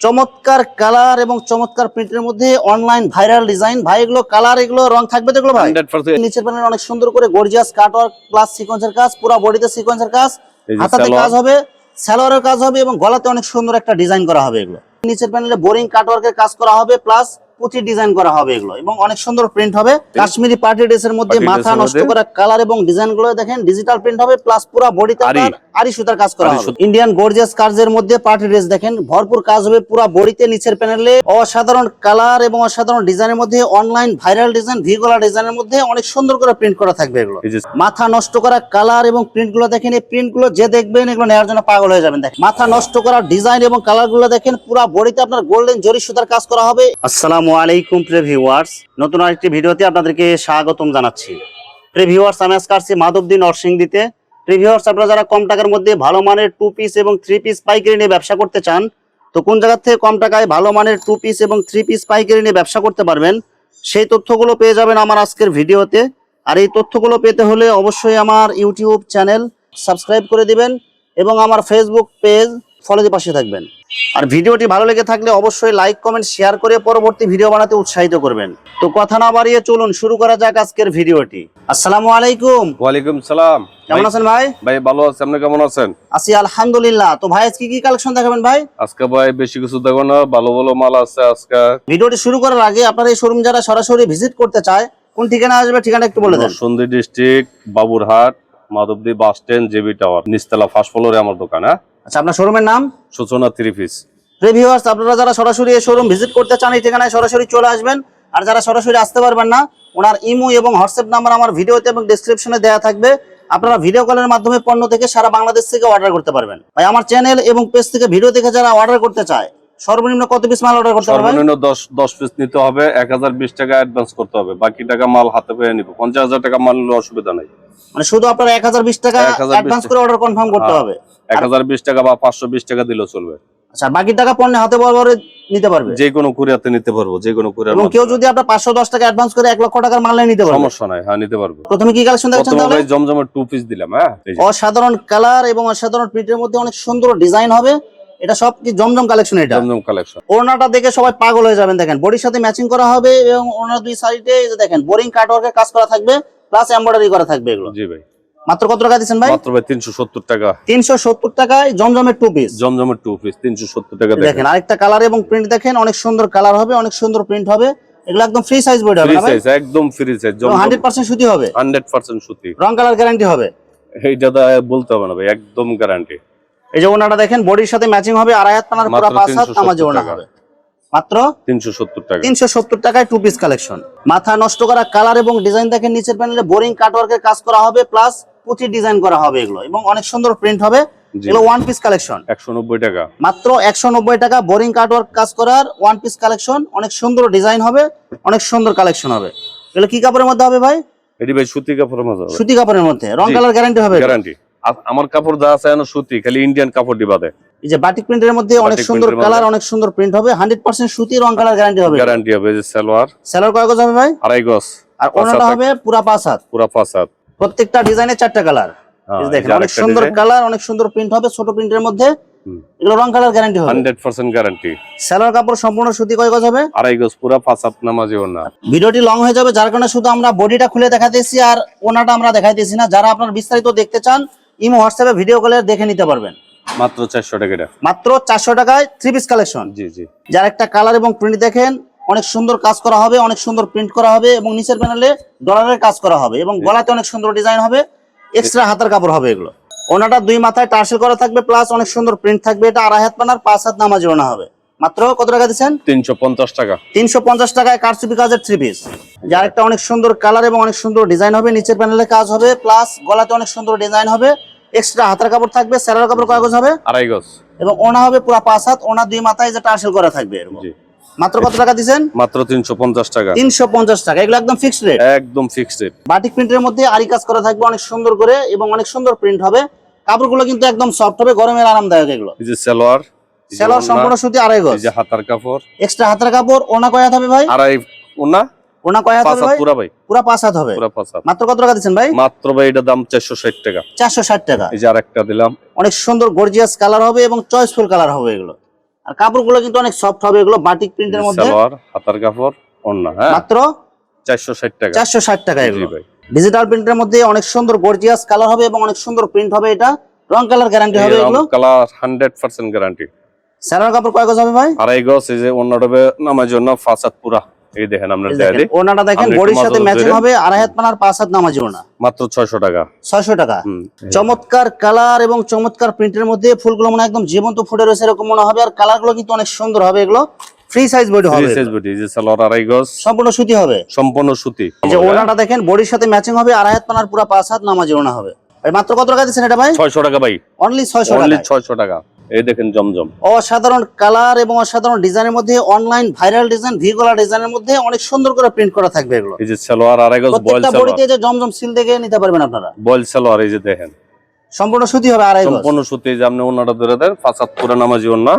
চমৎকার কালার এবং চমৎকার প্রিন্টের মধ্যে অনলাইন ভাইরাল ডিজাইন। ভাই এগুলো কালার এগুলো রং থাকবে তো এগুলো ভাই? নিচের প্যানেল অনেক সুন্দর করে গর্জিয়াস কাটওয়ার্ক প্লাস সিকোয়েন্সের কাজ পুরো বডিতে সিকোয়েন্সের কাজ। হাতাতে। কাজ হবে সালোয়ারের কাজ হবে এবং গলাতে অনেক সুন্দর একটা ডিজাইন করা হবে এগুলো। নিচের প্যানেলে বোরিং কাট কাটওয়ার্কের কাজ করা হবে প্লাস পুঁথির ডিজাইন করা হবে এগুলো এবং অনেক সুন্দর প্রিন্ট হবে। কাশ্মীরি পার্টি ড্রেসের মধ্যে মাথা নষ্ট করা কালার এবং ডিজাইনগুলো দেখেন ডিজিটাল প্রিন্ট হবে প্লাস পুরো বডিতে আরি। সুতার কাজ করা হবে। ইন্ডিয়ান গর্জিয়াস কাজের মধ্যে পার্টি ড্রেস দেখেন ভরপুর কাজ হবে পুরো বডিতে নিচের প্যানেলে অসাধারণ কালার এবং অসাধারণ ডিজাইনের মধ্যে অনলাইন ভাইরাল ডিজাইন ভিগোলা ডিজাইনের মধ্যে অনেক সুন্দর করে প্রিন্ট করা থাকবে এগুলো। মাথা নষ্ট করা কালার এবং প্রিন্টগুলো দেখেন এই প্রিন্টগুলো যে দেখবেন এগুলো নেওয়ার জন্য পাগল হয়ে যাবেন। দেখেন মাথা নষ্ট করা ডিজাইন এবং কালারগুলো দেখেন পুরো বডিতে আপনার গোল্ডেন জরি সুতার কাজ করা হবে। আসসালামু আলাইকুম প্রিয় ভিউয়ার্স নতুন আরেকটি ভিডিওতে আপনাদেরকে স্বাগতম জানাচ্ছি। প্রিয় ভিউয়ার্স আমি আজকে আসছি মাধবদী নরসিংদীতে। প্রিয় আপনারা যারা কম টাকার মধ্যে ভালো মানের টু পিস এবং থ্রি পিস পাইকারি নিয়ে ব্যবসা করতে চান, তো কোন জায়গার থেকে কম টাকায় ভালো মানের টু পিস এবং থ্রি পিস পাইকারি নিয়ে ব্যবসা করতে পারবেন, সেই তথ্যগুলো পেয়ে যাবেন আমার আজকের ভিডিওতে। আর এই তথ্যগুলো পেতে হলে অবশ্যই আমার ইউটিউব চ্যানেল সাবস্ক্রাইব করে দিবেন এবং আমার ফেসবুক পেজ ফলোতে পাশে থাকবেন। আর ভিডিওটি ভালো লেগে থাকলে অবশ্যই লাইক কমেন্ট শেয়ার করে পরবর্তী ভিডিও বানাতে উৎসাহিত করবেন। তো কথা না বাড়িয়ে চলুন শুরু করা যাক আজকের ভিডিওটি। আসসালামু আলাইকুম। ওয়ালাইকুম সালাম। কেমন আছেন ভাই? ভাই ভালো আছে। আপনি কেমন আছেন? আছি আলহামদুলিল্লাহ। তো ভাই আজকে কি কালেকশন দেখাবেন ভাই? আজকে ভাই বেশি কিছু দেখো না। ভালো ভালো মাল আছে আজকে। ভিডিওটি শুরু করার আগে আপনার এই শোরুম যারা সরাসরি ভিজিট করতে চায় কোন ঠিকানা আসবে ঠিকানা একটু বলে দেন। সন্ধি district Baburhat Madhabdi bus stand JB tower নিচতলা ফার্স্ট ফ্লোরে আমার দোকান হ্যাঁ? আচ্ছা আপনার শোরুমের নাম? সূচনা থ্রি পিস রিভিউয়ার্স আপনারা যারা সরাসরি এই শোরুম ভিজিট করতে চান এই ঠিকানায় সরাসরি চলে আসবেন। আর যারা সরাসরি আসতে পারবেন না ওনার ইমো এবং হোয়াটসঅ্যাপ নাম্বার আমার ভিডিওতে এবং ডেসক্রিপশনে দেওয়া থাকবে। আপনারা ভিডিও কলের মাধ্যমে পণ্য থেকে সারা বাংলাদেশ থেকে অর্ডার করতে পারবেন। ভাই আমার চ্যানেল এবং পেজ থেকে ভিডিও দেখে যারা অর্ডার করতে চায় সর্বনিম্ন কত পিস মাল অর্ডার করতে পারবেন? সর্বনিম্ন দশ দশ পিস নিতে হবে এক হাজার বিশ টাকা অ্যাডভান্স করতে হবে। বাকি টাকা মাল হাতে পেয়ে নিবো। পঞ্চাশ হাজার টাকা মাল নিলে অসুবিধা নাই। মানে শুধু আপনার এক হাজার বিশ টাকা অ্যাডভান্স করে অর্ডার কনফার্ম করতে হ্যাঁ। হবে। এক হাজার বিশ টাকা বা পাঁচশো বিশ টাকা দিলেও চলবে। আচ্ছা বাকি টাকা পণ্য হাতে বরাবর নিতে পারবে? যে কোনো কুরিয়াতে নিতে পারব যে কোনো কুরিয়ার এবং কেউ যদি আপনার পাঁচশো দশ টাকা অ্যাডভান্স করে এক লক্ষ টাকার মাল নিতে পারবে? সমস্যা নাই হ্যাঁ নিতে পারব। প্রথমে কি কালেকশন প্রথমে তাহলে? ভাই জমজমের টু পিস দিলাম হ্যাঁ। অসাধারণ কালার এবং অসাধারণ প্রিন্টের মধ্যে অনেক সুন্দর ডিজাইন হবে। এটা সব কি জমজম কালেকশন এটা? জমজম কালেকশন ওড়নাটা দেখে সবাই পাগল হয়ে যাবেন দেখেন। বডির সাথে ম্যাচিং করা হবে এবং ওনার দুই সাইডে এই যে দেখেন বোরিং কাটওয়ার্কের কাজ করা থাকবে প্লাস এমব্রয়ডারি করা থাকবে এগুলো। জি ভাই। মাত্র কত টাকা দিচ্ছেন ভাই? মাত্র ভাই তিনশো সত্তর টাকা। তিনশো সত্তর টাকায় জমজমের টু পিস জমজমের টু পিস তিনশো সত্তর টাকা দেখেন। আরেকটা কালার এবং প্রিন্ট দেখেন অনেক সুন্দর কালার হবে অনেক সুন্দর প্রিন্ট হবে। এগুলো একদম ফ্রি সাইজ বডি হবে ফ্রি ভাই? সাইজ একদম ফ্রি সাইজ হান্ড্রেড পার্সেন্ট সুতি হবে। হান্ড্রেড পার্সেন্ট সুতি। রং কালার গ্যারান্টি হবে। এইটা বলতে হবে না ভাই একদম গ্যারান্টি এই যে ওনাটা দেখেন বডির সাথে ম্যাচিং হবে আড়াই হাত পানার পুরো পাঁচ হাত 370 নামাজি ওনা হবে মাত্র তিনশো সত্তর টাকা তিনশো সত্তর টাকায় টু পিস কালেকশন মাথা নষ্ট করা কালার এবং ডিজাইন দেখেন নিচের প্যানেলে বোরিং কাটওয়ার্কের কাজ করা হবে প্লাস পুঁথি ডিজাইন করা হবে এগুলো। এবং অনেক সুন্দর প্রিন্ট হবে। এগুলো ওয়ান পিস কালেকশন একশো নব্বই টাকা। মাত্র একশো নব্বই টাকা বোরিং কাটওয়ার্ক কাজ করার ওয়ান পিস কালেকশন অনেক সুন্দর ডিজাইন হবে অনেক সুন্দর কালেকশন হবে। এগুলো কি কাপড়ের মধ্যে হবে ভাই? এটি ভাই সুতি কাপড়ের মধ্যে সুতি কাপড়ের মধ্যে। রং কালার গ্যারান্টি হবে গ্যারান্টি আমার কাপড় যা আছে সুতি খালি ইন্ডিয়ান কাপড় দিবা দেয় এই যে বাটিক প্রিন্টের মধ্যে অনেক সুন্দর কালার অনেক সুন্দর প্রিন্ট হবে। হান্ড্রেড পার্সেন্ট সুতি রং কালার গ্যারান্টি হবে। গ্যারান্টি হবে যে সালোয়ার। সেলার কয় গজ হবে ভাই? আড়াই গজ। আর ওনাটা হবে পুরা পাঁচ হাত পুরা পাঁচ হাত প্রত্যেকটা ডিজাইনে চারটা কালার হ্যাঁ, দেখেন অনেক সুন্দর কালার অনেক সুন্দর প্রিন্ট হবে ছোট প্রিন্টের মধ্যে। এগুলো রং কালার গ্যারান্টি হবে। হান্ড্রেড পার্সেন্ট গ্যারান্টি সেলার কাপড় সম্পূর্ণ সুতি কয় গজ হবে? আড়াই গজ পুরা পাঁচ হাত নামাজি না। ভিডিওটি লং হয়ে যাবে যার কারণে শুধু আমরা বডিটা খুলে দেখাতেছি আর ওনাটা আমরা দেখাইতেছি না। যারা আপনার বিস্তারিত দেখতে চান ইমো হোয়াটসঅ্যাপে ভিডিও কলে দেখে নিতে পারবেন। মাত্র চারশো টাকা মাত্র চারশো টাকায় থ্রি পিস কালেকশন জি জি। যার একটা কালার এবং প্রিন্ট দেখেন অনেক সুন্দর কাজ করা হবে অনেক সুন্দর প্রিন্ট করা হবে এবং নিচের প্যানেলে ডলারের কাজ করা হবে এবং গলাতে অনেক সুন্দর ডিজাইন হবে এক্সট্রা হাতের কাপড় হবে এগুলো। ওনাটা দুই মাথায় টার্সেল করা থাকবে প্লাস অনেক সুন্দর প্রিন্ট থাকবে এটা আড়াই হাত পানার পাঁচ হাত নামাজি ওনা হবে। মাত্র কত টাকা দিচ্ছেন? তিনশো পঞ্চাশ টাকা। তিনশো পঞ্চাশ টাকায় কারচুপি কাজের থ্রি পিস যার একটা অনেক সুন্দর কালার এবং অনেক সুন্দর ডিজাইন হবে নিচের প্যানেলে কাজ হবে প্লাস গলাতে অনেক সুন্দর ডিজাইন হবে। এক্সট্রা হাতের কাপড় থাকবে স্যালার কাপড় কাগজ হবে? আড়াই গজ। এবং ওনা হবে পুরো পাঁচ হাত ওনা দুই মাথায় যে টার্সেল করা থাকবে এরকম। মাত্র কত টাকা দিচ্ছেন? মাত্র তিনশো পঞ্চাশ টাকা। তিনশো পঞ্চাশ টাকা এগুলো একদম ফিক্সড রেট একদম ফিক্সড রেট বাটিক প্রিন্টের মধ্যে আরি কাজ করা থাকবে অনেক সুন্দর করে এবং অনেক সুন্দর প্রিন্ট হবে। কাপড়গুলো কিন্তু একদম সফট হবে গরমের আরামদায়ক এগুলো। এই যে সালোয়ার সেলার সম্পূর্ণ সুতি আড়াই গজ। যে হাতার কাপড়। এক্সট্রা হাতের কাপড় ওনা কয় হবে ভাই? আড়াই ওনা ওনা কয় হাত হবে পুরা ভাই। পুরা পাঁচ হাত হবে। পুরা পাঁচ হাত। মাত্র কত টাকা দিচ্ছেন ভাই? মাত্র ভাই এটা দাম চারশো ষাট টাকা। চারশো ষাট টাকা। এই যে আরেকটা দিলাম। অনেক সুন্দর গর্জিয়াস কালার হবে এবং চয়েসফুল কালার হবে এগুলো। আর কাপড়গুলো কিন্তু অনেক সফট হবে এগুলো বাটিক প্রিন্টের মধ্যে। সালোয়ার হাতার কাপড় অন্য হ্যাঁ? মাত্র চারশো ষাট টাকা। চারশো ষাট টাকা এগুলো। ভাই। ডিজিটাল প্রিন্টের মধ্যে অনেক সুন্দর গর্জিয়াস কালার হবে এবং অনেক সুন্দর প্রিন্ট হবে এটা। রং কালার গ্যারান্টি হবে এগুলো। Colour hundred percent guarantee salwar কাপড় কয় গজ হবে ভাই? আড়াই গজ এই যে অন্য ডবে নামার জন্য ফাঁসাদ পুরা। এই দেখেন আমরা এই দেয়া দেখেন, দিই ওনাটা দেখেন বডির সাথে ম্যাচিং হবে আড়াই হাত পানার পাঁচ হাত নামাজি ওনা মাত্র ছয়শো টাকা। ছয়শো টাকা। চমৎকার কালার এবং চমৎকার প্রিন্টের মধ্যে ফুলগুলো মনে একদম জীবন্ত ফুটে রয়েছে এরকম মনে হবে আর কালারগুলো কিন্তু অনেক সুন্দর হবে এগুলো। ফ্রি সাইজ বডি হবে থ্রি সাইজ বুটি যে সালোয়ার আড়াই গজ। সম্পূর্ণ সুতি হবে। সম্পূর্ণ সুতি। যে ওনাটা দেখেন বডির সাথে ম্যাচিং হবে আড়াই হাত পানার পুরো পাঁচ হাত নামাজি ওনা হবে। মাত্র কত টাকা দিচ্ছেন এটা ভাই? ছয়শো টাকা ভাই। অনলি ছয়শো অনলি টাকা ছয়শো টাকা। এই দেখেন জমজম। অসাধারণ কালার এবং অসাধারণ ডিজাইনের মধ্যে অনলাইন ভাইরাল ডিজাইন ভিগোলা ডিজাইনের মধ্যে অনেক সুন্দর করে প্রিন্ট করা থাকবে এগুলো। এই যে সালোয়ার আর গজ বয়েল সালোয়ার। বডিতে যে জমজম সিল দেখে নিতে পারবেন আপনারা। বয়েল সালোয়ার এই যে দেখেন। সম্পূর্ণ সুতি হবে আর গজ। সম্পূর্ণ সুতি যে আপনি ওনাটা ধরে দেন ফাসাদ পুরা নামাজি ওনা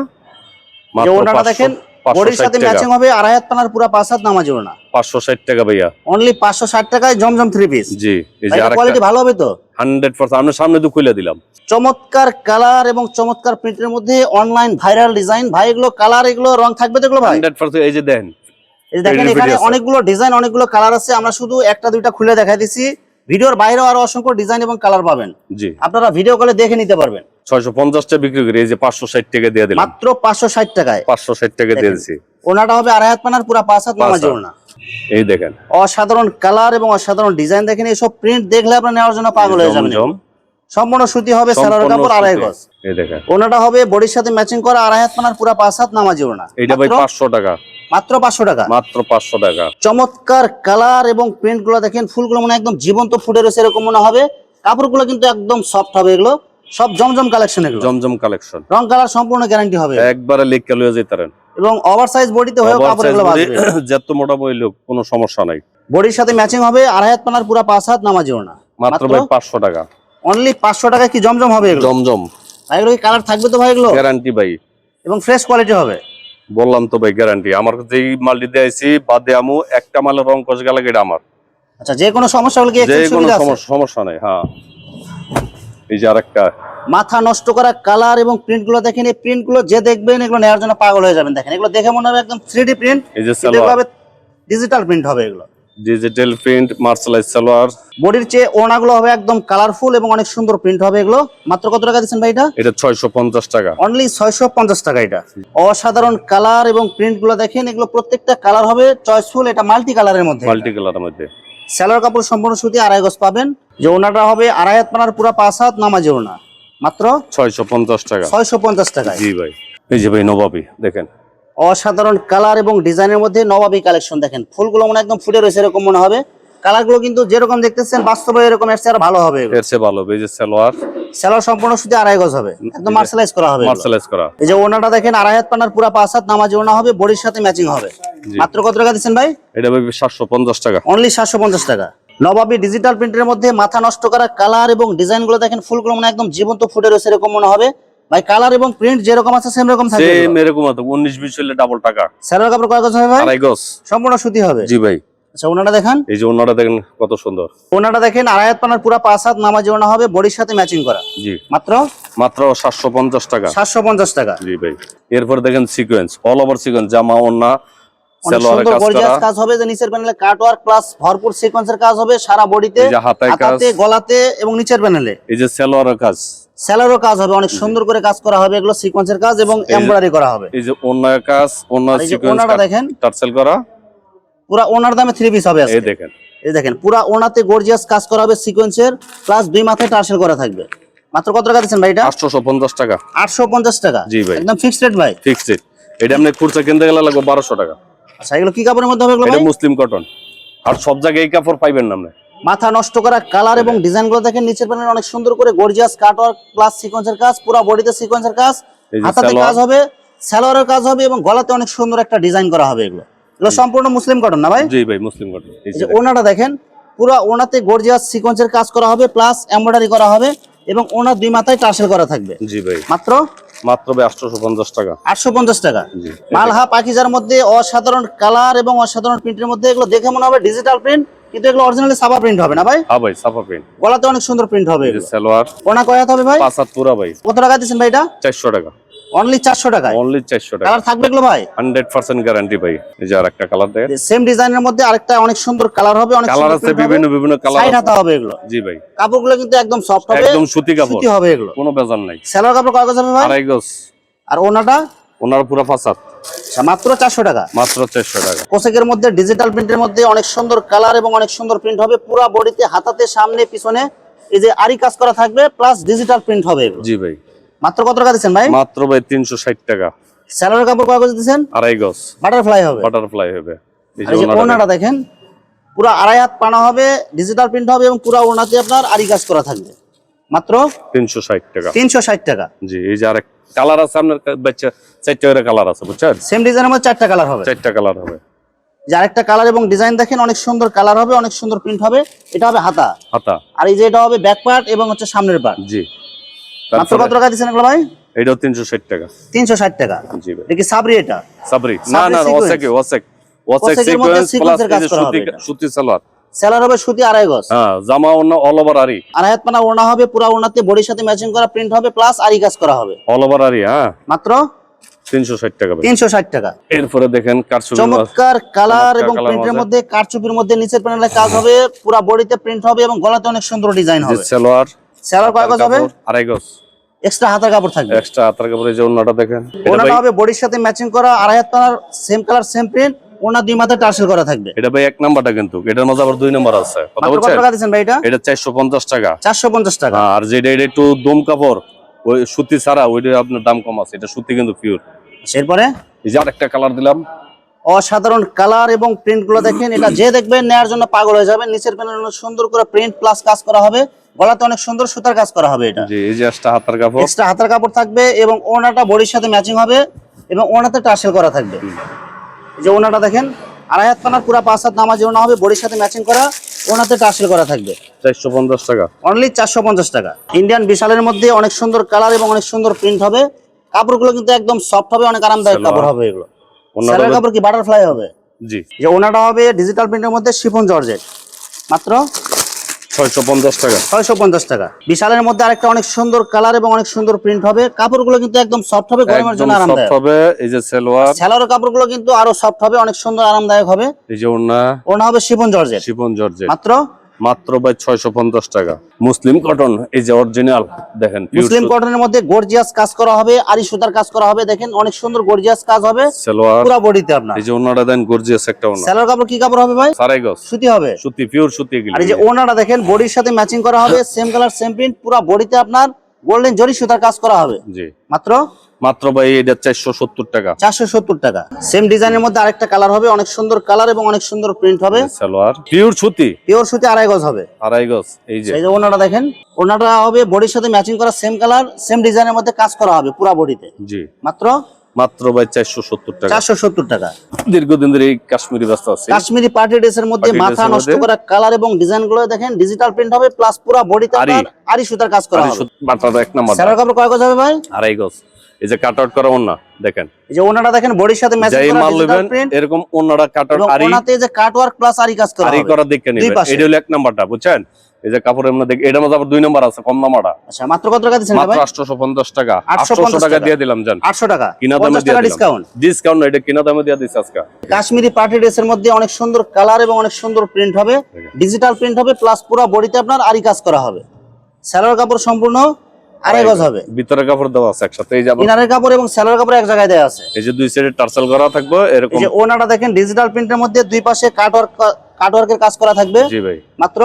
মাত্র ওনাটা দেখেন বডির সাথে ম্যাচিং হবে আড়াই হাত পানার পুরো পাঁচ হাত নামাজি ওনা পাঁচশো ষাট টাকা ভাইয়া। অনলি পাঁচশো ষাট টাকায় জমজম থ্রি পিস জি এই যে কোয়ালিটি ভালো হবে তো? হান্ড্রেড পার্সেন্ট আপনার সামনে তো খুলে দিলাম। চমৎকার কালার এবং চমৎকার প্রিন্টের মধ্যে অনলাইন ভাইরাল ডিজাইন ভাই এগুলো কালার এগুলো রং থাকবে তো এগুলো ভাই? হান্ড্রেড পার্সেন্ট এই যে দেখেন। এই দেখেন এখানে অনেকগুলো ডিজাইন অনেকগুলো কালার আছে। আমরা শুধু একটা দুইটা খুলে দেখাই দিছি। ভিডিওর বাইরেও আরও অসংখ্য ডিজাইন এবং কালার পাবেন। জি। আপনারা ভিডিও কলে দেখে নিতে পারবেন। ছয়শো পঞ্চাশটা বিক্রি করি এই যে পাঁচশো ষাট টাকা দিয়ে দিলাম। মাত্র পাঁচশো ষাট টাকায়। পাঁচশো ষাট টাকা দিয়ে দেখেন। দিচ্ছি ওনাটা হবে আড়াই হাত পানার পুরা পাঁচ হাত নামাজি ওনা। এই দেখেন। অসাধারণ কালার এবং অসাধারণ ডিজাইন দেখেন এইসব প্রিন্ট দেখলে আপনার নেওয়ার জন্য পাগল হয়ে যাবেন। সম্পূর্ণ সুতি হবে সালোয়ার কাপড় আড়াই গজ। এই দেখেন। ওনাটা হবে বডির সাথে ম্যাচিং করা আড়াই হাত পানার পুরা পাঁচ হাত নামাজি ওনা। এইটা ভাই পাঁচশো টাকা। মাত্র পাঁচশো টাকা। মাত্র পাঁচশো টাকা। চমৎকার কালার এবং প্রিন্টগুলো দেখেন ফুলগুলো মনে একদম জীবন্ত ফুটে রয়েছে এরকম মনে হবে। কাপড়গুলো কিন্তু একদম সফট হবে এগুলো। সব জমজম কালেকশন এগুলো। জমজম কালেকশন রং কালার সম্পূর্ণ গ্যারান্টি হবে। একবারে লেখকে লয়ে যেতারেন এবং ওভার সাইজ বডিতে হয়েও কাপড় এগুলো বাঁচবে যত মোটা বই লোক কোনো সমস্যা নাই। বডির সাথে ম্যাচিং হবে আড়াই হাত পানার পুরা পাঁচ হাত নামাজি ওনা মাত্র ভাই পাঁচশো টাকা। অনলি পাঁচশো টাকা কি জমজম হবে এগুলো? জমজম। ভাই এগুলো কি কালার থাকবে তো ভাই এগুলো? গ্যারান্টি ভাই। এবং ফ্রেশ কোয়ালিটি হবে। বললাম তো ভাই গ্যারান্টি আমার যেই মালটি দিয়েছি বাদে আমু একটা মালের রং কষ গেলে এটা আমার। আচ্ছা যে কোনো সমস্যা হলে কি যে কোনো সমস্যা সমস্যা নাই হ্যাঁ। এই যে আরেকটা। মাথা নষ্ট করা কালার এবং প্রিন্টগুলো দেখেন এই প্রিন্টগুলো যে দেখবেন এগুলো নেওয়ার জন্য পাগল হয়ে যাবেন দেখেন। এগুলো দেখে মনে হবে একদম থ্রি প্রিন্ট এই যে ডিজিটাল প্রিন্ট হবে এগুলো। ডিজিটাল প্রিন্ট মার্শালাইজ সালোয়ার বডির চেয়ে ওড়নাগুলো হবে একদম কালারফুল এবং অনেক সুন্দর প্রিন্ট হবে এগুলো। মাত্র কত টাকা দিচ্ছেন ভাই এটা? এটা ছয়শো পঞ্চাশ টাকা। অনলি ছয়শো পঞ্চাশ টাকা এটা। অসাধারণ কালার এবং প্রিন্টগুলো দেখেন এগুলো প্রত্যেকটা কালার হবে চয়েসফুল এটা মাল্টি কালারের মধ্যে। মাল্টি কালারের মধ্যে। স্যালোয়ার কাপড় সম্পূর্ণ সুতি আড়াই গজ পাবেন। যে ওনাটা হবে আড়াই হাত পানার পুরা পাঁচ হাত নামাজি ওনা মাত্র ছয়শো পঞ্চাশ টাকা। ছয়শো পঞ্চাশ টাকায়। জি ভাই। এই যে ভাই নবাবি দেখেন। অসাধারণ কালার এবং ডিজাইনের মধ্যে নবাবী কালেকশন দেখেন। ফুলগুলো মনে একদম ফুটে রয়েছে এরকম মনে হবে। কালারগুলো কিন্তু যেরকম দেখতেছেন বাস্তবে এরকম এর চেয়ে ভালো হবে এর চেয়ে ভালো এই যে সালোয়ার। স্যালোয়ার সম্পূর্ণ শুধু আড়াই গজ হবে। একদম মার্শালাইজ করা হবে। মার্শালাইজ করা। এই যে ওনাটা দেখেন আড়াই হাত পানার পুরা পাঁচ হাত নামাজি ওনা হবে বডির সাথে ম্যাচিং হবে। মাত্র কত টাকা দিচ্ছেন ভাই? এটা ভাই সাতশো পঞ্চাশ টাকা। অনলি সাতশো পঞ্চাশ টাকা। নবাবী ডিজিটাল প্রিন্টের মধ্যে মাথা নষ্ট করা কালার এবং ডিজাইনগুলো দেখেন ফুলগুলো মনে একদম জীবন্ত ফুটে রয়েছে এরকম মনে হবে। ভাই কালার এবং প্রিন্ট যেরকম আছে সেম রকম থাকবে সেম এরকম আছে 19 20 হলে ডাবল টাকা। স্যারের কাপড় কয় গজ হবে ভাই? আড়াই গজ। সম্পূর্ণ সুতি হবে? জি ভাই। আচ্ছা ওনাটা দেখেন। এই যে ওনাটা দেখেন কত সুন্দর। ওনাটা দেখেন আড়াইয়াত পানার পুরো পাঁচ হাত নামাজি ওনা হবে বডির সাথে ম্যাচিং করা। জি। মাত্র? মাত্র সাতশো পঞ্চাশ টাকা। সাতশো পঞ্চাশ টাকা। জি ভাই। এরপর দেখেন সিকোয়েন্স অল ওভার সিকোয়েন্স জামা সুন্দর কাজ করা। গর্জিয়াস কাজ হবে যে নিচের প্যানেলে কাট ওয়ার্ক প্লাস ভরপুর সিকোয়েন্সের কাজ হবে সারা বডিতে এই যে হাতায় কাজ। হাতাতে গলাতে এবং নিচের প্যানেলে এই যে সালোয়ারের কাজ। স্যালারও কাজ হবে অনেক সুন্দর করে কাজ করা হবে এগুলো সিকোয়েন্সের কাজ এবং এমব্রয়ডারি করা হবে। এই যে অন্যায় কাজ অন্য আর এই যে সিকোয়েন্স দেখেন। টার্সেল করা। পুরা ওনার দামে থ্রি পিস হবে এই দেখেন। এই দেখেন পুরা ওনাতে গর্জিয়াস কাজ করা হবে সিকোয়েন্সের প্লাস দুই মাথায় টার্সেল করা থাকবে। মাত্র কত টাকা দিচ্ছেন ভাই এটা? আটশোশো পঞ্চাশ টাকা। আটশো পঞ্চাশ টাকা। জি ভাই। একদম ফিক্সড রেট ভাই। ফিক্সড রেট এটা আপনি খুরসা কিনতে গেলে লাগবে বারোশো টাকা। আচ্ছা এগুলো কি কাপড়ের মধ্যে হবে এগুলো এটা মুসলিম কটন আর সব জায়গায় এই কাপড় পাইবেন না আপনি। মাথা নষ্ট করা কালার এবং ডিজাইনগুলো দেখেন নিচের প্যানেল অনেক সুন্দর করে গর্জিয়াস কাটওয়ার্ক প্লাস সিকোয়েন্সের কাজ পুরো বডিতে সিকোয়েন্সের কাজ। হাতাতে কাজ হবে সালোয়ারের কাজ হবে এবং গলাতে অনেক সুন্দর একটা ডিজাইন করা হবে এগুলো। এগুলো সম্পূর্ণ মুসলিম কটন না ভাই? জি ভাই মুসলিম কটন এই যে ওনাটা দেখেন পুরো ওনাতে গর্জিয়াস সিকোয়েন্সের কাজ করা হবে প্লাস এমব্রয়ডারি করা হবে। এবং ওনার দুই মাথায় টার্সেল করা থাকবে। জি ভাই। মাত্র? মাত্র ভাই আটশোশো পঞ্চাশ টাকা। আটশো পঞ্চাশ টাকা। জি। মালহা পাখিজার মধ্যে অসাধারণ কালার এবং অসাধারণ প্রিন্টের মধ্যে এগুলো দেখে মনে হবে ডিজিটাল প্রিন্ট কিন্তু এগুলো অরিজিনালি সাবা প্রিন্ট হবে না ভাই? হ্যাঁ ভাই সাফা প্রিন্ট গলাতে অনেক সুন্দর প্রিন্ট হবে সালোয়ার। ওনা কয় হবে ভাই? পাঁচ হাত পুরা ভাই। কত টাকা দিচ্ছেন ভাই এটা? চারশো টাকা। অনলি চারশো টাকায়? অনলি চারশো টাকা কালার থাকবে এগুলো ভাই? হান্ড্রেড পার্সেন্ট গ্যারান্টি ভাই। এই যে আর একটা কালার দেয় সেম ডিজাইনের মধ্যে আরেকটা অনেক সুন্দর কালার হবে অনেক কালার আছে বিভিন্ন বিভিন্ন কালার সাইড হাতা হবে এগুলো। জি ভাই। কাপড়গুলো কিন্তু একদম সফট হবে একদম সুতি কাপড়। সুতি হবে এগুলো। কোনো বেজার নাই। সেলোয়ার কাপড় কয় গজ হবে ভাই? আড়াই গজ। আর ওনাটা? ওনার পুরো ফাসাদ। আচ্ছা, মাত্র চারশো টাকা। মাত্র চারশো টাকা। কোসেকের মধ্যে ডিজিটাল প্রিন্টের মধ্যে অনেক সুন্দর কালার এবং অনেক সুন্দর প্রিন্ট হবে। পুরো বডিতে হাতাতে সামনে পিছনে এই যে আরি কাজ করা থাকবে প্লাস ডিজিটাল প্রিন্ট হবে জি ভাই। মাত্র কত টাকা দিচ্ছেন ভাই? মাত্র ভাই তিনশো ষাট টাকা। স্যালোয়ার কাপড় কয় গজ দিচ্ছেন? আড়াই গজ। বাটারফ্লাই হবে। বাটারফ্লাই হবে। এই যে ওনাটা দেখেন। পুরো আড়াই হাত পানা হবে ডিজিটাল প্রিন্ট হবে এবং পুরো ওড়নাতে আপনার আরি কাজ করা থাকবে। মাত্র তিনশো ষাট টাকা। তিনশো ষাট টাকা। জি এই যে আরেক কালার আছে আপনার বাচ্চা চারটা করে কালার আছে বুঝছেন? সেম ডিজাইনের মধ্যে চারটা কালার হবে। চারটা কালার হবে। যে আরেকটা কালার এবং ডিজাইন দেখেন অনেক সুন্দর কালার হবে অনেক সুন্দর প্রিন্ট হবে। এটা হবে হাতা। হাতা। আর এই যে এটা হবে ব্যাক পার্ট এবং হচ্ছে সামনের পার্ট জি। মাত্র কত টাকা দিচ্ছেন এগুলো ভাই? এটাও তিনশো ষাট টাকা। তিনশো ষাট টাকা। জি ভাই। কি সাবরি এটা? সাবরি। না না sequence। ওসেক ওসেক সিকোয়েন্স প্লাস sequence এর কাজ করা সুতি সুতি সালোয়ার। সেলার হবে সুতি আড়াই গজ। হ্যাঁ জামা অন্য অল ওভার আরি আড়াই হাত পানা ওড়না হবে পুরো ওড়নাতে বডির সাথে ম্যাচিং করা প্রিন্ট হবে প্লাস আরি কাজ করা হবে। অল ওভার আরি হ্যাঁ। মাত্র? তিনশো ষাট টাকা ভাই। তিনশো ষাট টাকা। এরপরে দেখেন কারচুপি চমৎকার কালার এবং প্রিন্টের মধ্যে। মধ্যে কারচুপির মধ্যে নিচের প্যানেলে কাজ হবে পুরো বডিতে প্রিন্ট হবে এবং গলাতে অনেক সুন্দর ডিজাইন হবে। সালোয়ার সেলার কয় গজ হবে? আড়াই গজ। এক্সট্রা হাতার কাপড় থাকবে। এক্সট্রা হাতার কাপড়ে যে দেখেন ওনাটা হবে বডির সাথে ম্যাচিং করা আড়াই হাত পানার সেম কালার সেম প্রিন্ট ওনা দুই টার্সেল করা থাকবে। এটা ভাই এক নাম্বারটা কিন্তু এটার মধ্যে আবার দুই নাম্বার আছে। কথা মাত্র কত টাকা দিচ্ছেন ভাই এটা? এটা চারশো পঞ্চাশ টাকা। চারশো পঞ্চাশ টাকা। হ্যাঁ, আর যেটা এটা একটু দম কাপড় ওই সুতি ছাড়া ওইটা আপনার দাম কম আছে এটা সুতি কিন্তু পিওর এরপরে? এই যে আরেকটা কালার দিলাম। অসাধারণ কালার এবং প্রিন্টগুলো দেখেন এটা যে দেখবেন নেয়ার জন্য পাগল হয়ে যাবে নিচের প্যানেল সুন্দর করে প্রিন্ট প্লাস কাজ করা হবে। গলাতে অনেক সুন্দর সুতার কাজ করা হবে এটা। যে এই যে হাতার কাপড়। এক্সট্রা হাতার কাপড় থাকবে এবং ওনাটা বডির সাথে ম্যাচিং হবে এবং ওনাতে টার্সেল করা থাকবে। যে ওনাটা দেখেন আড়াই হাত পানার পুরা পাঁচ হাত নামাজ ওনা হবে বডির সাথে ম্যাচিং করা ওনাতে টার্সেল করা থাকবে। চারশো পঞ্চাশ টাকা। অনলি চারশো পঞ্চাশ টাকা। ইন্ডিয়ান বিশালের মধ্যে অনেক সুন্দর কালার এবং অনেক সুন্দর প্রিন্ট হবে। কাপড়গুলো কিন্তু একদম সফট হবে অনেক আরামদায়ক কাপড় হবে এগুলো। স্যালের কাপড় কি বাটারফ্লাই হবে? জি। যে ওনাটা হবে ডিজিটাল প্রিন্টের মধ্যে শিফন জর্জেট। মাত্র ছয়শো পঞ্চাশ টাকা। ছয়শো পঞ্চাশ টাকা। বিশালের মধ্যে আরেকটা অনেক সুন্দর কালার এবং অনেক সুন্দর প্রিন্ট হবে। কাপড়গুলো কিন্তু একদম সফট হবে গরমের জন্য সফট হবে এই যে সালোয়ার। কাপড়গুলো কিন্তু আরও সফট হবে অনেক সুন্দর আরামদায়ক হবে। এই যে ওড়না। হবে শিফন জর্জেট। মাত্র মাত্র ভাই ছয়শো পঞ্চাশ টাকা। মুসলিম কটন এই যে অরিজিনাল দেখেন মুসলিম। কটনের মধ্যে গর্জিয়াস কাজ করা হবে আরি সুতার কাজ করা হবে দেখেন অনেক সুন্দর গর্জিয়াস কাজ হবে সালোয়ার পুরো বডিতে আপনার। এই যে ওনাটা দেন গর্জিয়াস একটা ওনা। কাপড় কি কাপড় হবে ভাই? সারাই গজ সুতি হবে। সুতি পিওর সুতি আর এই যে ওনাটা দেখেন বডির সাথে ম্যাচিং করা হবে সেম কালার সেম প্রিন্ট পুরো বডিতে আপনার গোল্ডেন জরি সুতার কাজ করা হবে। জি। মাত্র মাত্র ভাই এটা চারশো সত্তর টাকা। চারশো সত্তর টাকা। সেম ডিজাইনের মধ্যে আরেকটা কালার হবে অনেক সুন্দর কালার এবং অনেক সুন্দর প্রিন্ট হবে। সালোয়ার। পিওর সুতি? পিওর সুতি আড়াই গজ হবে। আড়াই গজ এই যে। এই যে ওনাটা দেখেন ওনাটা হবে বডির সাথে ম্যাচিং করা সেম কালার সেম ডিজাইনের মধ্যে কাজ করা হবে পুরো বডিতে জি। মাত্র? মাত্র ভাই চারশো সত্তর টাকা। চারশো সত্তর টাকা। দীর্ঘদিন ধরে এই কাশ্মীরি ব্যস্ত আছে। কাশ্মীরি পার্টি ড্রেসের মধ্যে মাথা নষ্ট করা কালার এবং ডিজাইনগুলো দেখেন ডিজিটাল প্রিন্ট হবে প্লাস পুরো বডিতে আরি। সুতার কাজ করা হবে। বাটার এক নাম্বার স্যালোর কাপড় কয় গজ হবে ভাই? আড়াই গজ। এই যে কাট আউট করা ওনা দেখেন। এই যে ওনাটা দেখেন বডির সাথে ম্যাচিং করা মাল নেবেন এরকম কাট আউট আরি যে কাট ওয়ার্ক প্লাস আরি কাজ করা আরি করা দেখে এটা হলো এক নাম্বারটা বুঝছেন? এই যে কাপড়ের মধ্যে দেখে এটার মধ্যে আবার দুই নাম্বার আছে কম নাম্বারটা। আচ্ছা মাত্র কত টাকা দিচ্ছেন ভাই? আটশোশো পঞ্চাশ টাকা। 850 টাকা। দিয়ে দিলাম জান। 800 টাকা। কিনা দামে দিয়ে ডিসকাউন্ট ডিসকাউন্ট এটা কিনা দামে দিয়ে আজকে। কাশ্মীরি পার্টি ড্রেসের মধ্যে অনেক সুন্দর কালার এবং অনেক সুন্দর প্রিন্ট হবে। ডিজিটাল প্রিন্ট হবে প্লাস পুরো বডিতে আপনার আরি কাজ করা হবে। স্যালোয়ার কাপড় সম্পূর্ণ আড়াই গজ হবে। ভিতরে কাপড় দেওয়া আছে একসাথে। এই যে ইনারের কাপড় এবং সেলার কাপড় এক জায়গায় দেওয়া আছে। এই যে দুই সাইডে টার্সেল করা থাকবে এরকম এই যে ওনাটা দেখেন ডিজিটাল প্রিন্টের মধ্যে দুই পাশে কাট ওয়ার্ক কাট ওয়ার্কের কাজ করা থাকবে। জি ভাই। মাত্র?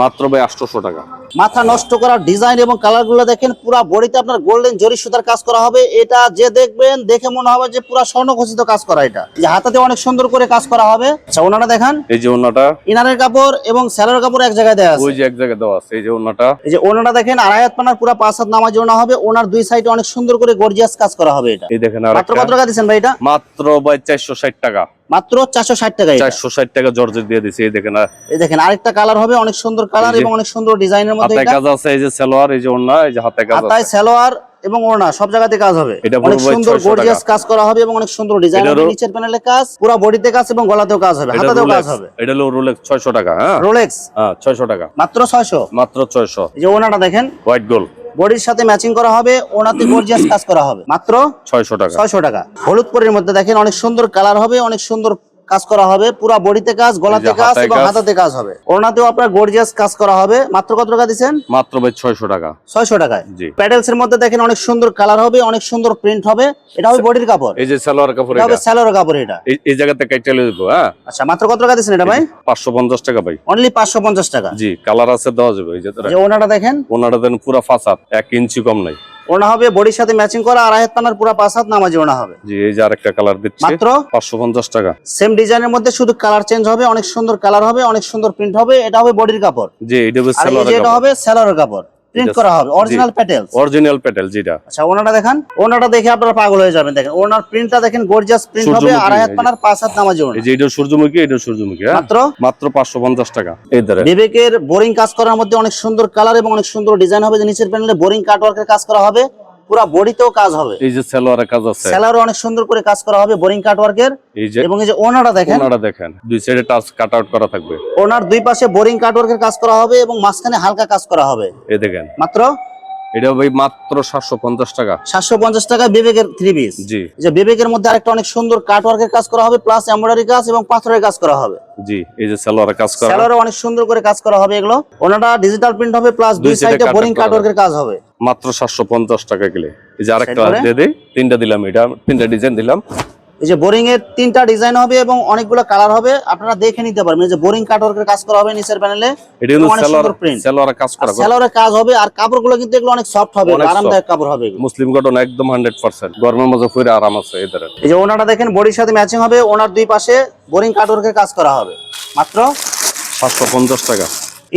মাত্র ভাই আটশোশো টাকা। মাথা নষ্ট করা ডিজাইন এবং কালারগুলো দেখেন পুরো বডিতে আপনার গোল্ডেন জরি সুতার কাজ করা হবে। এটা যে দেখবেন দেখে মনে হবে যে পুরো স্বর্ণ খচিত কাজ করা এটা। যে হাতাতে অনেক সুন্দর করে কাজ করা হবে। আচ্ছা ওনাটা দেখান। এই যে ওনাটা। ইনারের কাপড় এবং স্যালোয়ার কাপড় এক জায়গায় দেওয়া আছে। ওই যে এক জায়গায় দেওয়া আছে এই যে ওনাটা। এই যে ওনাটা দেখেন আড়াই হাত পানার পুরো পাঁচ হাত নামাজ ওনা হবে। ওনার দুই সাইডে অনেক সুন্দর করে গর্জিয়াস কাজ করা হবে এটা। এই দেখেন আর মাত্র কত টাকা দিচ্ছেন ভাই এটা? মাত্র ভাই চারশো ষাট টাকা। মাত্র চারশো ষাট টাকা চারশো ষাট টাকা জর্জেট দিয়ে দিছি এই দেখেন এই দেখেন আরেকটা কালার হবে অনেক সুন্দর কালার এবং অনেক সুন্দর ডিজাইনের মধ্যে এটা? কাজ আছে এই যে সালোয়ার এই যে ওনা এই যে হাতে কাজ আছে। হাতায় সালোয়ার এবং ওড়না সব জায়গাতে কাজ হবে। অনেক সুন্দর গর্জিয়াস কাজ করা হবে এবং অনেক সুন্দর ডিজাইন হবে। নিচের প্যানেলে কাজ পুরো বডিতে কাজ এবং গলাতেও কাজ হবে হাতাতেও কাজ হবে। এটা হলো রোলেক্স ছয়শো টাকা হ্যাঁ? রোলেক্স হ্যাঁ ছয়শো টাকা। মাত্র ছয়শো? মাত্র ছয়শো। এই যে ওনাটা দেখেন হোয়াইট গোল্ড বডির সাথে ম্যাচিং করা হবে ওনাতে গর্জিয়াস কাজ করা হবে। মাত্র ছয়শো টাকা। ছয়শো টাকা। হলুদ পরের মধ্যে দেখেন অনেক সুন্দর কালার হবে অনেক সুন্দর কাজ করা হবে পুরা বডিতে কাজ গলাতে কাজ এবং হাতাতে কাজ হবে। ওনাতেও আপনার গর্জিয়াস কাজ করা হবে। মাত্র কত টাকা দিচ্ছেন? মাত্র ভাই ছয়শো টাকা। ছয়শো টাকায়। জি। প্যাডেলস এর মধ্যে দেখেন অনেক সুন্দর কালার হবে অনেক সুন্দর প্রিন্ট হবে। এটা হবে বডির কাপড়। এই যে সালোয়ার কাপড় এটা স্যালোর কাপড় এটা। এই- জায়গাতে কেটে দেবো হ্যাঁ? আচ্ছা মাত্র কত টাকা দিচ্ছেন এটা ভাই? পাঁচশো পঞ্চাশ টাকা ভাই। অনলি পাঁচশো পঞ্চাশ টাকা। জি কালার আছে দেওয়া যাবে এই যে ওনাটা দেখেন। ওনারা দেন পুরা ফাঁসাত এক ইঞ্চি কম নাই। ওনা হবে বডির সাথে ম্যাচিং করা আর হাত পানার পুরো পাঁচ হাত নামাজি ওনা হবে। জি এই যে আরেকটা কালার দিচ্ছি। মাত্র? পাঁচশো পঞ্চাশ টাকা। সেম ডিজাইনের মধ্যে শুধু কালার চেঞ্জ হবে অনেক সুন্দর কালার হবে অনেক সুন্দর প্রিন্ট হবে এটা হবে বডির কাপড়। জি এটা হবে আর কাপড় এটা হবে স্যালোর কাপড়। প্রিন্ট করা হবে অরিজিনাল প্যাটেলস অরিজিনাল প্যাটেল যেটা আচ্ছা ওনাটা দেখেন ওনাটা দেখে আপনারা পাগল হয়ে যাবেন দেখেন ওনার প্রিন্টটা দেখেন গর্জিয়াস প্রিন্ট হবে আর হাত পানার পাঁচ হাত নামাজি ওনা এই যে এটা সূর্যমুখী এটা সূর্যমুখী হ্যাঁ? মাত্র? মাত্র পাঁচশো পঞ্চাশ টাকা এই ধরে। বিবেকের বোরিং কাজ করার মধ্যে অনেক সুন্দর কালার এবং অনেক সুন্দর ডিজাইন হবে যে নিচের প্যানেলে বোরিং কাটওয়ার্কের কাজ করা হবে। পুরো বডিতেও কাজ হবে। এই যে সালোয়ারের কাজ আছে। সেলোয়ারে অনেক সুন্দর করে কাজ করা হবে বোরিং কাট ওয়ার্কের এবং এই যে ওনাটা দেখেন। ওনারা দেখেন। দুই সাইডে টাচ কাট আউট করা থাকবে। ওনার দুই পাশে বোরিং কাট ওয়ার্কের কাজ করা হবে এবং মাঝখানে হালকা কাজ করা হবে। এই দেখেন। মাত্র এটা ভাই মাত্র সাতশো পঞ্চাশ টাকা। সাতশো পঞ্চাশ টাকা বিবেকের থ্রি পিস জি। যে বিবেকের মধ্যে আরেকটা অনেক সুন্দর কাটওয়ার্কের কাজ করা হবে প্লাস এমব্রয়ডারি কাজ এবং পাথরের কাজ করা হবে। জি এই যে সালোয়ারের কাজ করা স্যালারও অনেক সুন্দর করে কাজ করা হবে এগুলো। ওনাটা ডিজিটাল প্রিন্ট হবে প্লাস দুই সাইডে বোরিং কাটওয়ার্কের কাজ হবে। মাত্র সাতশো পঞ্চাশ টাকা কিলে। এই যে আরেকটা দিয়ে দিই তিনটা দিলাম এটা তিনটা ডিজাইন দিলাম। এই যে বোরিং এর তিনটা ডিজাইন হবে এবং অনেকগুলো কালার হবে আপনারা দেখে নিতে পারবেন। এই যে বোরিং কাটওয়ার্কের কাজ করা হবে নিচের প্যানেলে। এটা কিন্তু সুন্দর print। সালোয়ারের কাজ করা স্যালোয়ারের কাজ হবে আর কাপড়গুলো কিন্তু এগুলো অনেক সফট হবে আরামদায়ক কাপড় হবে মুসলিম কটন একদম হান্ড্রেড পার্সেন্ট গরমের মধ্যে ফুরে আরাম আছে এই ধরেন এই যে ওনাটা দেখেন বডির সাথে ম্যাচিং হবে ওনার দুই পাশে বোরিং কাটওয়ার্কের কাজ করা হবে। মাত্র সাতশো পঞ্চাশ টাকা।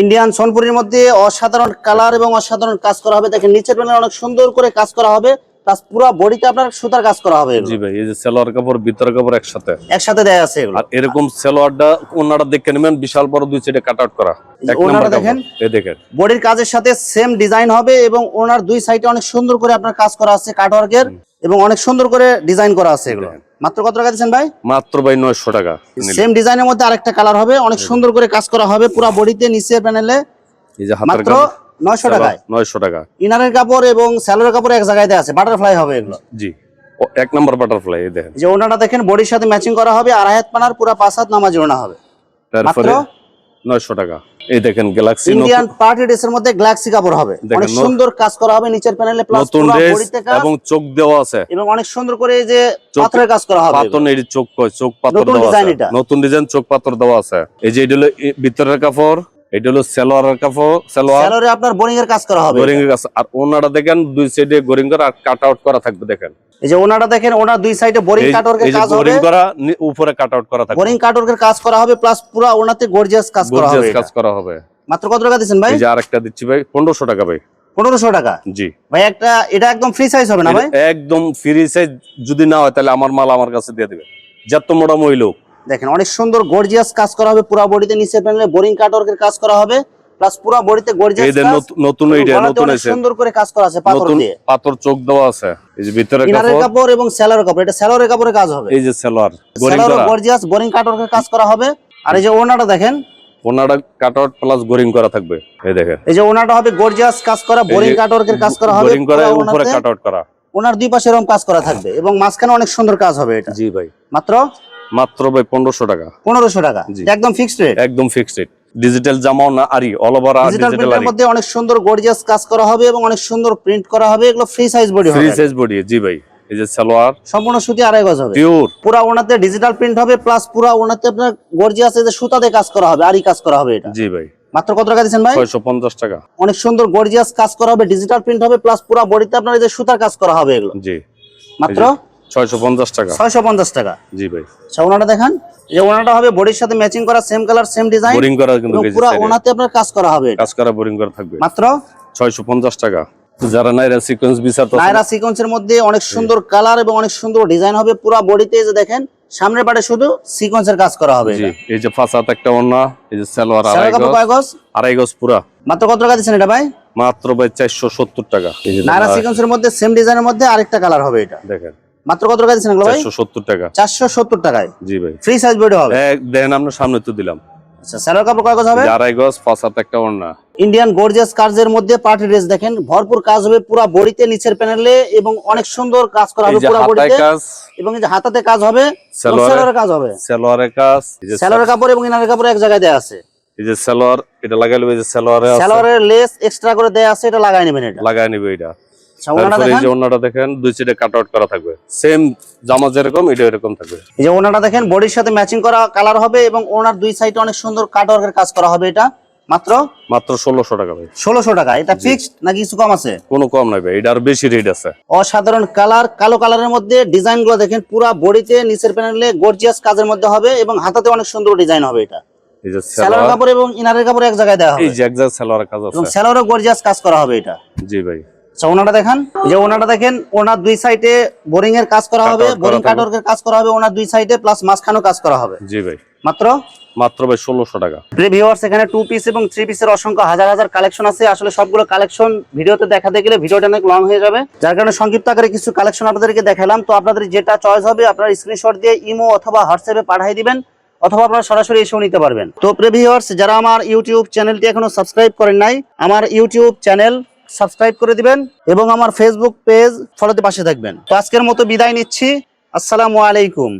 ইন্ডিয়ান সোনপুরের মধ্যে অসাধারণ কালার এবং অসাধারণ কাজ করা হবে। দেখেন নিচের প্যানেল অনেক সুন্দর করে কাজ করা হবে। প্লাস পুরো বডিতে আপনার সুতার কাজ করা হবে জি ভাই এই যে সালোয়ার কাপড় ভিতরে কাপড় একসাথে। একসাথে দেয়া আছে এগুলো। আর এরকম সালোয়ারটা ওনারা দেখে নেবেন বিশাল বড় দুই সাইডে কাট আউট করা। এক দেখেন? দেখেন এই দেখেন। বডির কাজের সাথে সেম ডিজাইন হবে এবং ওনার দুই সাইডে অনেক সুন্দর করে আপনার কাজ করা আছে কাটওয়ার্কের এবং অনেক সুন্দর করে ডিজাইন করা আছে এগুলো। মাত্র কত টাকা দিচ্ছেন ভাই? মাত্র ভাই নয়শো টাকা সেম ডিজাইনের মধ্যে আরেকটা কালার হবে অনেক সুন্দর করে কাজ করা হবে পুরো বডিতে নিচে প্যানেলে এই যে হাতের নয়শো টাকায়? নয়শো টাকা। ইনারের কাপড় এবং স্যালোর কাপড় এক জায়গায় আছে বাটারফ্লাই হবে এগুলো। জি। এক নম্বর বাটারফ্লাই দেখেন। যে ওনাটা দেখেন বডির সাথে ম্যাচিং করা হবে আর হাত পানার পুরো পাঁচ হাত নামাজি ওনা হবে। তারপরে? নয়শো টাকা। এই দেখেন গ্যালাক্সি ইন্ডিয়ান পার্টি ড্রেস এর মধ্যে গ্লাক্সি কাপড় হবে। অনেক সুন্দর কাজ করা হবে নিচের প্যানেলে প্লাস নতুন ড্রেস এবং চোখ দেওয়া আছে। এবং অনেক সুন্দর করে এই যে পাথরের কাজ করা হবে। পাতন এই চোখ কয় চোখ পাথর দেওয়া আছে। নতুন ডিজাইন চোখ পাথর দেওয়া আছে। এই যে এটা হলো ভিতরের কাপড়। এটা হলো সালোয়ারের কাপড় সালোয়ার। আপনার বোরিং এর কাজ করা হবে। গোরিং এর কাছে আর ওনারা দেখেন দুই সাইডে গোরিং করা আর কাট আউট করা থাকবে দেখেন। এই যে ওনাটা দেখেন ওনার দুই সাইডে বোরিং এই কাজ হবে। গোরিং করা উপরে কাট আউট করা থাকবে। বোরিং কাটওয়ার্কের কাজ করা হবে প্লাস পুরো ওনাতে গর্জিয়াস কাজ করা হবে। গর্জিয়াস কাজ করা হবে। মাত্র কত টাকা দিচ্ছেন ভাই? এই যে আরেকটা দিচ্ছি ভাই পনেরোশো টাকা ভাই। পনেরোশো টাকা? জি। ভাই একটা এটা একদম ফ্রি সাইজ হবে না ভাই? একদম ফ্রি সাইজ যদি না হয় তাহলে আমার মাল আমার কাছে দিয়ে দিবে। যত মোটা মহিলোক দেখেন অনেক সুন্দর গর্জিয়াস কাজ করা হবে পুরো বডিতে নিচে প্যানেলে বোরিং কাটওয়ার্কের কাজ করা হবে প্লাস পুরো বডিতে গর্জিয়াস এই যে কাজ নতুন- এবং নতুন এসে সুন্দর করে কাজ করা আছে পাথর দিয়ে। পাথর চোখ দেওয়া আছে। এই যে ভিতরে ইনারের কাপড়। কাপড় এবং স্যালোর কাপড় এটা স্যালোরের কাপড়ের কাজ হবে। এই যে গোরিং স্যালোর করা। গর্জিয়াস বোরিং কাটওয়ার্কের কাজ করা হবে। আর এই যে ওনাটা দেখেন। ওনারা কাট আউট প্লাস বোরিং করা থাকবে। এই দেখেন। এই যে ওনাটা হবে গর্জিয়াস কাজ করা বোরিং কাটওয়ার্কের কাজ করা হবে গোরিং করা উপরে ওনাতে কাট আউট করা। ওনার দুই পাশে এরকম কাজ করা থাকবে এবং মাঝখানে অনেক সুন্দর কাজ হবে এটা। জি ভাই। মাত্র মাত্র ভাই পনেরোশো টাকা। পনেরোশো টাকা। একদম ফিক্সড রেট একদম ফিক্সড ডিজিটাল জামাও না আরি অল ওভার আর ডিজিটাল প্রিন্টের মধ্যে অনেক সুন্দর গর্জিয়াস কাজ করা হবে এবং অনেক সুন্দর প্রিন্ট করা হবে। এগুলো free size body free size body জি ভাই। এই যে সালোয়ার। সম্পূর্ণ সুতি আড়াই গজ হবে। পিওর পুরা ওনাতে ডিজিটাল প্রিন্ট হবে প্লাস পুরা ওনাতে আপনার গর্জিয়াস এই যে সুতাতে কাজ করা হবে আরই কাজ করা হবে এটা। জি ভাই। মাত্র কত টাকা দিচ্ছেন ভাই? ছয়শো পঞ্চাশ টাকা। অনেক সুন্দর গর্জিয়াস কাজ করা হবে ডিজিটাল প্রিন্ট হবে প্লাস পুরা বডিতে আপনার এই যে সুতার কাজ করা হবে এগুলো। জি। মাত্র? ছয়শো পঞ্চাশ টাকা। ছয়শো পঞ্চাশ টাকা। জি ভাই। আচ্ছা ওনাটা দেখান। যে ওনাটা হবে বডির সাথে ম্যাচিং করা same colour same design boring করা কিন্তু এবং গেছে পুরা side এ। ওনাতে আপনার কাজ করা হবে। কাজ করা বোরিং করা থাকবে। মাত্র? ছয়শো পঞ্চাশ টাকা। যারা নাইরা সিকোয়েন্স বিচার নায়রা সিকোয়েন্সের মধ্যে অনেক সুন্দর কালার এবং অনেক সুন্দর ডিজাইন হবে। পুরা বডিতে যে দেখেন সামনের পাটে শুধু সিকোয়েন্সের কাজ করা হবে। এই যে ফাঁসাত একটা ওন্না এই যে সালোয়ার আড়াই গজ। কয় গজ? আড়াই গজ পুরা। মাত্র কত টাকা দিচ্ছেন এটা ভাই? মাত্র ভাই চারশো সত্তর টাকা। এই নায়রা দেখেন, সিকোয়েন্সের মধ্যে সেম ডিজাইনের মধ্যে আরেকটা কালার হবে এটা। দেখেন। মাত্র কত টাকা দিচ্ছেন ভাই? চারশো সত্তর টাকা। চারশো সত্তর টাকায়? জি ভাই। ফ্রি সাইজ বডি হবে? দেখেন আপনার সামনে তো দিলাম। আচ্ছা কাপড় কয় গজ হবে? আড়াই গজ পাঁচ হাত একটা ওড়না। ইন্ডিয়ান গর্জিয়াস কাজের মধ্যে পার্টি ড্রেস দেখেন। ভরপুর কাজ হবে পুরো বডিতে নিচের প্যানেলে এবং অনেক সুন্দর কাজ করা হবে পুরো বডিতে। এবং এই যে হাতাতে কাজ হবে কাজ হবে। সালোয়ারের কাজ। এই কাপড় এবং ইনারের কাপড় এক জায়গায় দেয়া আছে। এই যে সালোয়ার এটা লাগাইলে এই যে সালোয়ারে সেলোয়ারের লেস এক্সট্রা করে দেয়া আছে এটা লাগাই নেবেন এটা। লাগাই নিবে এটা। তারপরে এই যে ওড়নাটা দেখেন দুই সাইডে কাট আউট করা থাকবে। সেম জামা যেরকম এটা এরকম থাকবে। এই যে ওনাটা দেখেন বডির সাথে ম্যাচিং করা কালার হবে এবং ওনার দুই সাইডে অনেক সুন্দর কাটওয়ার্কের কাজ করা হবে এটা। মাত্র? মাত্র ষোলোশো টাকা ভাই। ষোলোশো টাকা। এটা ফিক্সড নাকি কিছু কম আছে? কোনো কম নাই ভাই এটা আর বেশি রেট আছে। অসাধারণ কালার কালো কালারের মধ্যে ডিজাইনগুলো দেখেন পুরা বডিতে নিচের প্যানেলে গর্জিয়াস কাজের মধ্যে হবে এবং হাতাতে অনেক সুন্দর ডিজাইন হবে এটা। সেলোয়ার কাপড় এবং ইনারের কাপড় এক জায়গায় দেওয়া এই হবে যে এক জায়গায় সালোয়ারের কাজ এবং সেলোয়ারও গর্জিয়াস কাজ করা হবে এটা। জি ভাই। আচ্ছা ওনাটা দেখেন যে ওনাটা দেখেন ওনার দুই সাইডে বোরিং এর কাজ করা হবে বোরিং। কাটওয়ার্কের কাজ করা হবে ওনার দুই সাইডে প্লাস মাঝখানেও কাজ করা হবে। জি ভাই। মাত্র? মাত্র ভাই ষোলোশো টাকা। ভিউয়ার্স এখানে টু পিস এবং থ্রি পিসের অসংখ্য হাজার হাজার কালেকশন আছে। আসলে সবগুলো কালেকশন ভিডিওতে দেখাতে গেলে ভিডিওটা অনেক লং হয়ে যাবে। যার কারণে সংক্ষিপ্ত আকারে কিছু কালেকশন আপনাদেরকে দেখালাম। তো আপনাদের যেটা চয়েস হবে আপনারা স্ক্রিনশট দিয়ে ইমো অথবা হোয়াটসঅ্যাপে পাঠিয়ে দিবেন অথবা আপনারা সরাসরি এসেও নিতে পারবেন। তো প্রিভিউয়ার্স যারা আমার ইউটিউব চ্যানেলটি এখনও সাবস্ক্রাইব করেন নাই আমার ইউটিউব চ্যানেল সাবস্ক্রাইব করে দিবেন এবং আমার ফেসবুক পেজ ফলোতে পাশে থাকবেন। তো আজকের মতো বিদায় নিচ্ছি। আসসালামু আলাইকুম।